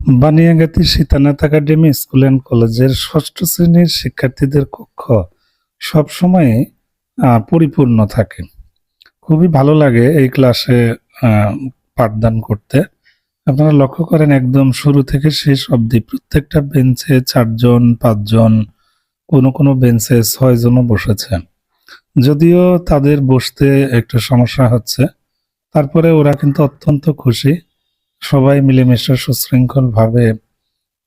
Baniagati Sitanath academy school and কলেজের ষষ্ঠ শ্রেণির শিক্ষার্থীদের কক্ষ সবসময় পরিপূর্ণ থাকে। খুবই ভালো লাগে এই ক্লাসে পাঠদান করতে। আপনারা লক্ষ্য করেন একদম শুরু থেকে শেষ অবধি প্রত্যেকটা বেঞ্চে চারজন, পাঁচজন, কোনো কোনো বেঞ্চে ছয়জনও বসেছে। যদিও তাদের বসতে একটু সমস্যা হচ্ছে, তারপরে ওরা কিন্তু অত্যন্ত খুশি। সবাই মিলেমিশে সুশৃঙ্খল ভাবে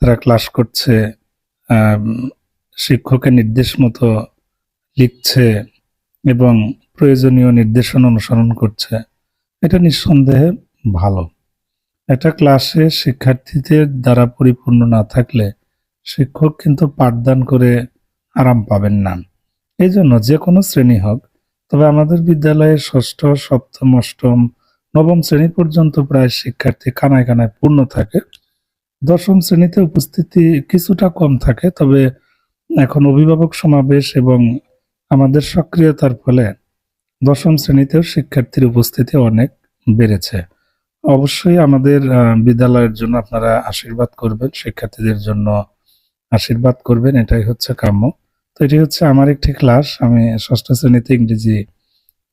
তারা ক্লাস করছে শিক্ষকের নির্দেশ মতো লিখছে এবং প্রয়োজনীয় নির্দেশনা অনুসরণ করছে। এটা নিঃসন্দেহে ভালো। একটা ক্লাসে শিক্ষার্থীদের দ্বারা পরিপূর্ণ না থাকলে শিক্ষক কিন্তু পাঠদান করে আরাম পাবেন না। এই জন্য যে কোনো শ্রেণি হোক, তবে আমাদের বিদ্যালয়ে ষষ্ঠ, সপ্তম, অষ্টম নবম শ্রেণি পর্যন্ত প্রায় শিক্ষার্থী কানায় কানায় পূর্ণ থাকে। দশম শ্রেণীতে উপস্থিতি কিছুটা কম থাকে, তবে এখন অভিভাবক সমাবেশ এবং আমাদের সক্রিয়তার ফলে দশম শ্রেণীতেও শিক্ষার্থীর উপস্থিতি অনেক বেড়েছে। অবশ্যই আমাদের বিদ্যালয়ের জন্য আপনারা আশীর্বাদ করবেন, শিক্ষার্থীদের জন্য আশীর্বাদ করবেন, এটাই হচ্ছে কাম্য। তো এটি হচ্ছে আমার একটি ক্লাস, আমি ষষ্ঠ শ্রেণীতে ইংরেজি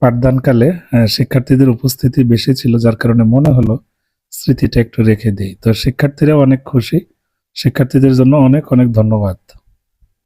পাঠদানকালে শিক্ষার্থীদের উপস্থিতি বেশি ছিল, যার কারণে মনে হলো স্মৃতিটা একটু রেখে দিই। তো শিক্ষার্থীরা অনেক খুশি। শিক্ষার্থীদের জন্য অনেক অনেক ধন্যবাদ।